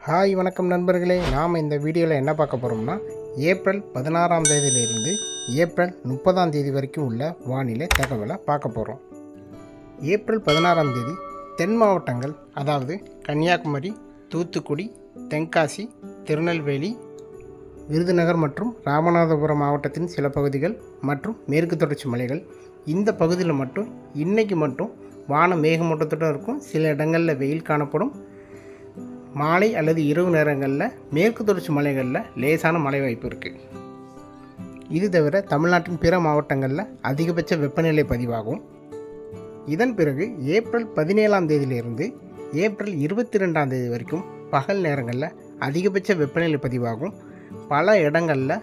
Hi வணக்கம் நண்பர்களே. நாம் இந்த வீடியோவில் என்ன பார்க்க போகிறோம்னா ஏப்ரல் பதினாறாம் தேதியிலிருந்து ஏப்ரல் முப்பதாம் தேதி வரைக்கும் உள்ள வானிலை தகவலை பார்க்க போகிறோம் ஏப்ரல் பதினாறாம் தேதி தென் மாவட்டங்கள் அதாவது கன்னியாகுமரி தூத்துக்குடி தென்காசி திருநெல்வேலி விருதுநகர் மற்றும் ராமநாதபுரம் மாவட்டத்தின் சில பகுதிகள் மற்றும் மேற்கு தொடர்ச்சி மலைகள் இந்த பகுதியில் மட்டும் இன்றைக்கி மட்டும் வானம் மேகமூட்டத்துடன் இருக்கும். சில இடங்களில் வெயில் காணப்படும். மாலை அல்லது இரவு நேரங்களில் மேற்கு தொடர்ச்சி மலைகளில் லேசான மழை வாய்ப்பு இருக்குது இது தவிர தமிழ்நாட்டின் பிற மாவட்டங்களில் அதிகபட்ச வெப்பநிலை பதிவாகும். இதன் பிறகு ஏப்ரல் பதினேழாம் தேதியிலிருந்து ஏப்ரல் இருபத்தி ரெண்டாம் தேதி வரைக்கும் பகல் நேரங்களில் அதிகபட்ச வெப்பநிலை பதிவாகும். பல இடங்களில்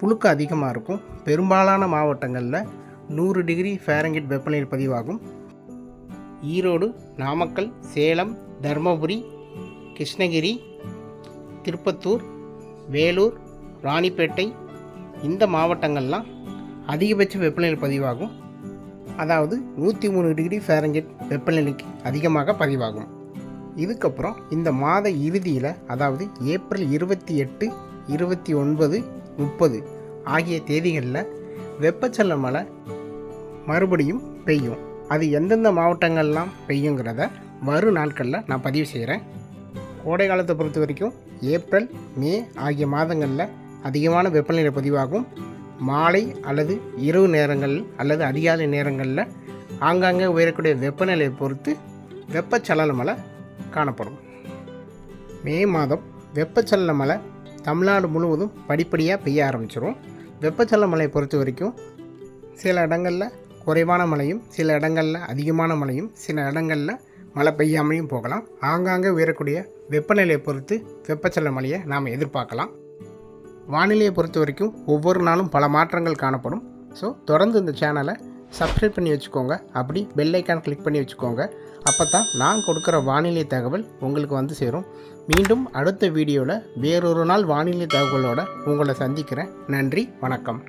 புழுக்கு அதிகமாக இருக்கும். பெரும்பாலான மாவட்டங்களில் நூறு டிகிரி ஃபேரங்கிட் வெப்பநிலை பதிவாகும். ஈரோடு நாமக்கல் சேலம் தர்மபுரி கிருஷ்ணகிரி திருப்பத்தூர் வேலூர் ராணிப்பேட்டை இந்த மாவட்டங்கள்லாம் அதிகபட்ச வெப்பநிலை பதிவாகும். அதாவது நூற்றி மூணு டிகிரி ஃபேரன்ஹீட் வெப்பநிலைக்கு அதிகமாக பதிவாகும். இதுக்கப்புறம் இந்த மாத இறுதியில் அதாவது ஏப்ரல் இருபத்தி எட்டு இருபத்தி ஒன்பது முப்பது ஆகிய தேதிகளில் வெப்பச்சல மழை மறுபடியும் பெய்யும். அது எந்தெந்த மாவட்டங்கள்லாம் பெய்யுங்கிறத வரும் நாட்களில் நான் பதிவு செய்கிறேன் கோடை காலத்தை பொறுத்த வரைக்கும் ஏப்ரல் மே ஆகிய மாதங்களில் அதிகமான வெப்பநிலை பதிவாகும். மாலை அல்லது இரவு நேரங்கள் அல்லது அதிகாலை நேரங்களில் ஆங்காங்கே உயரக்கூடிய வெப்பநிலையை பொறுத்து வெப்பச்சலன மழை காணப்படும். மே மாதம் வெப்பச்சலன மழை தமிழ்நாடு முழுவதும் படிப்படியாக பெய்ய ஆரம்பிச்சிடும் வெப்பச்சலன மலையை பொறுத்த வரைக்கும் சில இடங்களில் குறைவான மழையும் சில இடங்களில் அதிகமான மழையும் சில இடங்களில் மழை பெய்யாமலையும் போகலாம். ஆங்காங்கே உயரக்கூடிய வெப்பநிலையை பொறுத்து வெப்பச்சல மழையை நாம் எதிர்பார்க்கலாம். வானிலையை பொறுத்த வரைக்கும் ஒவ்வொரு நாளும் பல மாற்றங்கள் காணப்படும். ஸோ தொடர்ந்து இந்த சேனலை சப்ஸ்கிரைப் பண்ணி வச்சுக்கோங்க. அப்படி பெல் ஐக்கான் கிளிக் பண்ணி வச்சுக்கோங்க. அப்போ தான் நான் கொடுக்குற வானிலை தகவல் உங்களுக்கு வந்து சேரும். மீண்டும் அடுத்த வீடியோவில் வேறொரு நாள் வானிலை தகவலோடு உங்களை சந்திக்கிறேன். நன்றி வணக்கம்.